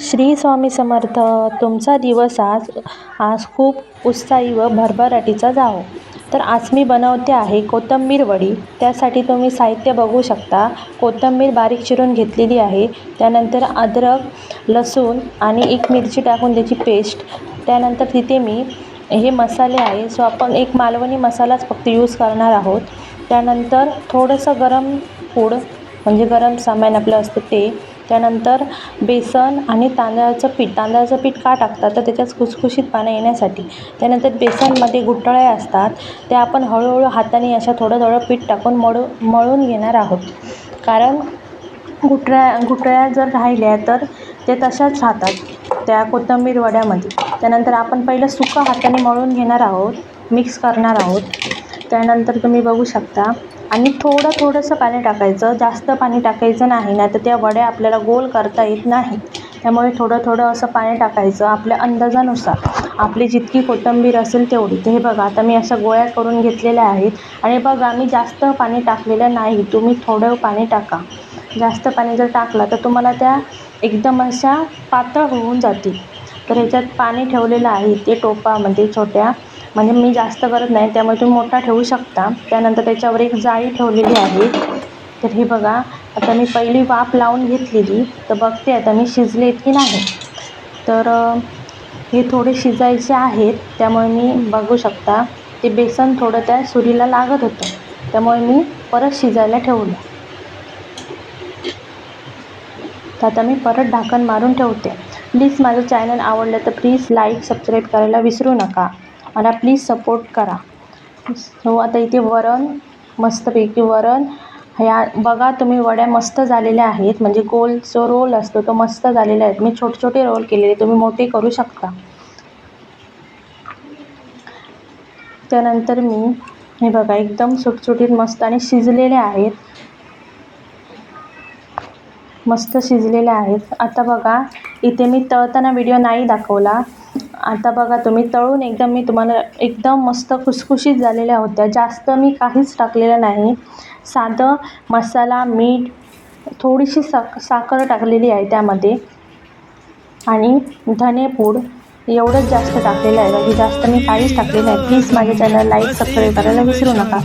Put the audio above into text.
श्री स्वामी समर्थ तुमचा दिवस आज आज खूप उत्साही व भरभराटीचा जावो. तर आज मी बनवते आहे कोथिंबीर वडी. त्यासाठी तुम्ही साहित्य बघू शकता. कोथिंबीर बारीक चिरून घेतलेली आहे. त्यानंतर अद्रक लसूण आणि एक मिरची टाकून त्याची पेस्ट. त्यानंतर तिथे मी हे मसाले आहे. सो आपण एक मालवणी मसालाच फक्त यूज करणार आहोत. त्यानंतर थोडंसं गरम फूड म्हणजे गरम सामान आपलं असतं ते. त्यानंतर बेसन आणि तांदळाचं पीठ तांदळाचं पीठ का टाकतात? तर त्याच्यात खुसखुशीतपणा येण्यासाठी. त्यानंतर बेसनमध्ये गुठळ्या असतात. त्या आपण हळूहळू हाताने अशा थोडं थोडं पीठ टाकून मळू मळून घेणार आहोत. कारण गुठळ्या गुठळ्या जर राहिल्या तर ते तशाच राहतात त्या कोथिंबीर वड्यामध्ये. त्यानंतर आपण पहिलं सुकं हाताने मळून घेणार आहोत मिक्स करणार आहोत. त्यानंतर तुम्ही बघू शकता आणि थोडं थोडंसं पाणी टाकायचं. जास्त पाणी टाकायचं नाही नाही तर त्या वड्या आपल्याला गोल करता येत नाही. त्यामुळे थोडं थोडं असं पाणी टाकायचं आपल्या अंदाजानुसार. आपली जितकी कोथिंबीर असेल तेवढी. तर हे बघा आता मी अशा गोळ्या करून घेतलेल्या आहेत. आणि बघा मी जास्त पाणी टाकलेलं नाही. तुम्ही थोडं पाणी टाका. जास्त पाणी जर टाकलं तर तुम्हाला त्या एकदम अशा पातळ होऊन जातील. तर ह्याच्यात पाणी ठेवलेलं आहे ते टोपामध्ये छोट्या म्हणजे मी जास्त करत नाही त्यामुळे तुम्ही मोठा ठेवू शकता. त्यानंतर त्याच्यावर एक जाळी ठेवलेली आहे. तर हे बघा आता मी पहिली वाफ लावून घेतलेली. तर बघते आता मी शिजलेत की नाही. तर हे थोडे शिजायचे आहेत. त्यामुळे मी बघू शकता ते बेसन थोडं त्या सुरीला लागत होतं. त्यामुळे मी परत शिजायला ठेवलं. तर आता मी परत ढाकण मारून ठेवते. प्लीज माझं चॅनल आवडलं तर प्लीज लाईक सबस्क्राईब करायला विसरू नका. मला प्लीज सपोर्ट करा. सो आता इथे वरण मस्तपैकी वरण. ह्या बघा तुम्ही वड्या मस्त झालेल्या आहेत. म्हणजे गोल जो रोल असतो तो मस्त झालेला आहे. मी छोटे छोटे रोल केलेले तुम्ही मोठे करू शकता. त्यानंतर मी हे बघा एकदम सुटसुटीत मस्त आणि शिजलेले आहेत. मस्त शिजलेले आहेत. आता बघा इथे मी तळताना व्हिडिओ नाही दाखवला. आता बघा तुम्ही तळून एकदम मी तुम्हाला एकदम मस्त खुसखुशीत झालेल्या होत्या. जास्त मी काहीच टाकलेलं नाही. साधं मसाला मीठ थोडीशी साक साखर टाकलेली आहे त्यामध्ये. आणि धनेपूड एवढंच जास्त टाकलेलं आहे. बाकी जास्त मी काहीच टाकलेलं आहे प्लीज माझ्या चॅनल लाईक सबस्क्राईब करायला विसरू नका.